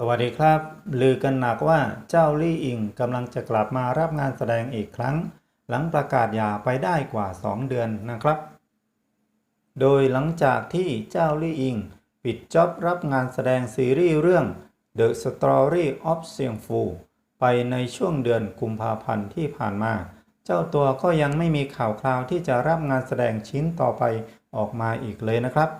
สวัสดีครับ ลือกันหนักว่าเจ้าลี่อิงกำลังจะกลับมารับงานแสดงอีกครั้ง หลังประกาศหย่าไปได้กว่า 2 เดือนนะครับ โดยหลังจากที่เจ้าลี่อิง ปิดจ็อบรับงานแสดงซีรีส์เรื่อง The Story of เซียงฟูไปในช่วงเดือนกุมภาพันธ์ที่ผ่านมา เจ้าตัวก็ยังไม่มีข่าวคราวที่จะรับงานแสดงชิ้นต่อไปออกมาอีกเลยนะครับ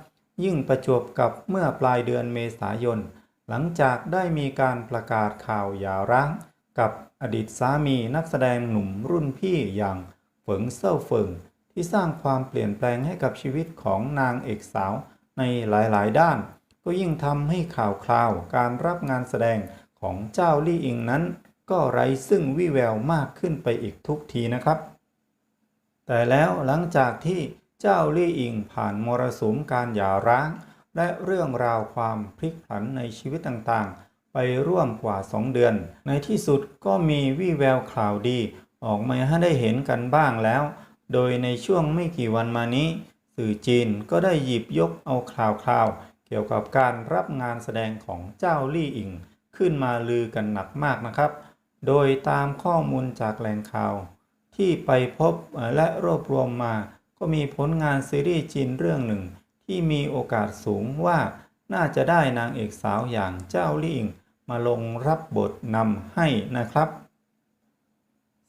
ยิ่งประจวบกับเมื่อปลายเดือนเมษายน หลังจากได้มีการประกาศข่าวหย่าร้างกับอดีตสามีนักแสดงหนุ่มรุ่นพี่อย่างเฝิงเซ่อเฟิงที่สร้างความเปลี่ยนแปลงให้กับชีวิตของนางเอกสาวในหลายๆ ด้าน ก็ยิ่งทำให้ข่าวคราวการรับงานแสดงของเจ้าลี่อิงนั้น ก็ไร้ซึ่งวิแววมากขึ้นไปอีกทุกทีนะครับ แต่แล้วหลังจากที่เจ้าลี่อิงผ่านมรสุมการหย่าร้าง และเรื่องราวความพลิกผันในชีวิตต่างๆ ไปร่วมกว่า 2 เดือน ในที่สุดก็มีวี่แววข่าวดี ออกมาให้ได้เห็นกันบ้างแล้ว โดยในช่วงไม่กี่วันมานี้ สื่อจีนก็ได้หยิบยกเอาข่าวคราวๆเกี่ยวกับการรับงานแสดงของเจ้าลี่อิง ขึ้นมาลือกันหนักมากนะครับ โดยตามข้อมูลจากแหล่งข่าว ที่ไปพบและรวบรวมมา ก็มีผลงานซีรีส์จีนเรื่องหนึ่ง ที่มีโอกาสสูงว่าน่าจะได้นางเอกสาวอย่างเจ้าลี่อิงมาลงรับบทนำให้นะครับ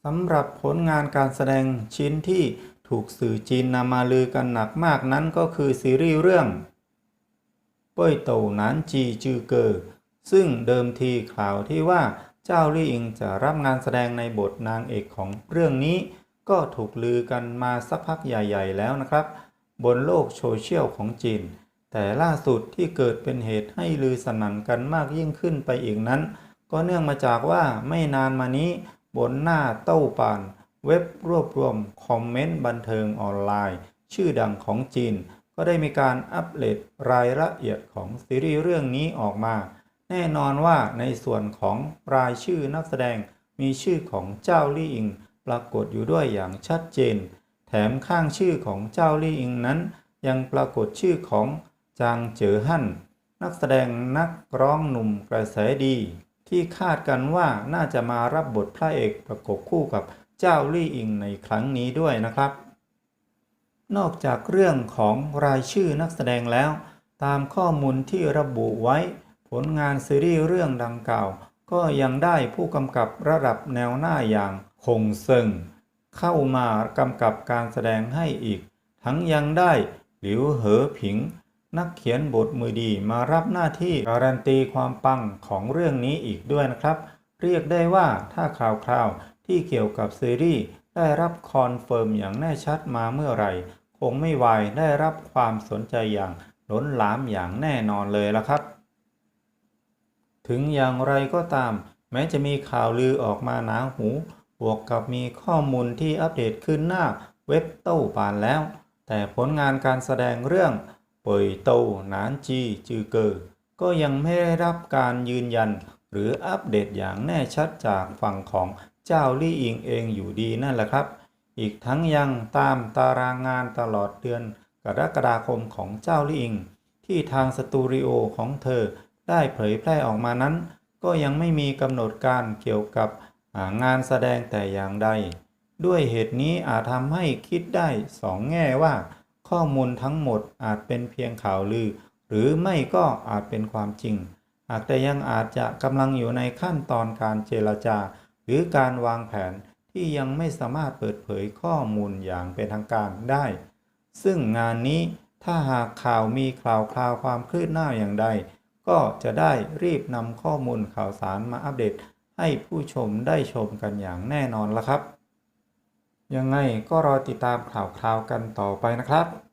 สำหรับผลงานการแสดงชิ้นที่ถูกสื่อจีนนำมาลือกันหนักมากนั้นก็คือซีรีส์เรื่อง เป้ยโตหนานจีจือเกอซึ่งเดิมทีข่าวที่ว่าเจ้าลี่อิงจะรับงานแสดงในบทนางเอกของเรื่องนี้ ก็ถูกลือกันมาสักพักใหญ่ ๆ แล้วนะครับ บนโลกโซเชียลของจีน แต่ล่าสุดที่เกิดเป็นเหตุให้ลือสนั่นกันมากยิ่งขึ้นไปอีกนั้น ก็เนื่องมาจากว่าไม่นานมานี้บนหน้าเต้าปาน เว็บรวบรวมคอมเมนต์บันเทิงออนไลน์ ชื่อดังของจีน ก็ได้มีการอัปเดตรายละเอียดของซีรีส์เรื่องนี้ออกมา แน่นอนว่าในส่วนของรายชื่อนักแสดงมีชื่อของเจ้าลี่อิง ปรากฏอยู่ด้วยอย่างชัดเจน แถมข้างชื่อของเจ้าลี่อิงนั้น ยังปรากฏชื่อของจางเจ๋อฮั่นนักแสดงนักร้องหนุ่มกระแสดี ที่คาดกันว่าน่าจะมารับบทพระเอกประกบคู่กับเจ้าลี่อิงในครั้งนี้ด้วยนะครับ นอกจากเรื่องของรายชื่อนักแสดงแล้ว ตามข้อมูลที่ระบุไว้ ผลงานซีรีส์เรื่องดังกล่าว ก็ยังได้ผู้กำกับระดับแนวหน้าอย่างคงเซิง เข้ามากำกับการแสดงให้อีก ทั้งยังได้หลิวเหอผิง นักเขียนบทมือดีมารับหน้าที่การันตีความปังของเรื่องนี้อีกด้วยนะครับ เรียกได้ว่าถ้าข่าวคราวที่เกี่ยวกับซีรีส์ได้รับคอนเฟิร์มอย่างแน่ชัดมาเมื่อไหร่ คงไม่ไวายได้รับความสนใจอย่างล้นหลามอย่างแน่นอนเลยละครับ ถึงอย่างไรก็ตาม แม้จะมีข่าวลือออกมาหนาหู บวกกับมีข้อมูลที่อัปเดตขึ้นหน้าเว็บเต้าปานแล้ว แต่ผลงานการแสดงเรื่องเป่ยเต้าหนานจีจือเกอก็ยังไม่ได้รับการยืนยัน หรืออัปเดตอย่างแน่ชัดจากฝั่งของเจ้าลี่อิงเองอยู่ดีนั่นแหละครับ อีกทั้งยังตามตารางงานตลอดเดือนกรกฎาคมของเจ้าลี่อิง ที่ทางสตูดิโอของเธอได้เผยแพร่ออกมานั้น ก็ยังไม่มีกำหนดการเกี่ยวกับ งานแสดงแต่อย่างใด ด้วยเหตุนี้อาจทำให้คิดได้สองแง่ว่า ข้อมูลทั้งหมดอาจเป็นเพียงข่าวลือ หรือไม่ก็อาจเป็นความจริงหากแต่ยังอาจจะกำลังอยู่ในขั้นตอนการเจรจา หรือการวางแผนที่ยังไม่สามารถเปิดเผยข้อมูลอย่างเป็นทางการได้ ซึ่งงานนี้ถ้าหากข่าวมีข่าวคราวความคืบหน้าอย่างใด ก็จะได้รีบนำข้อมูลข่าวสารมาอัปเดต ให้ผู้ชมได้ชมกันอย่างแน่นอนละครับ ยังไงก็รอติดตามข่าวคราวกันต่อไปนะครับ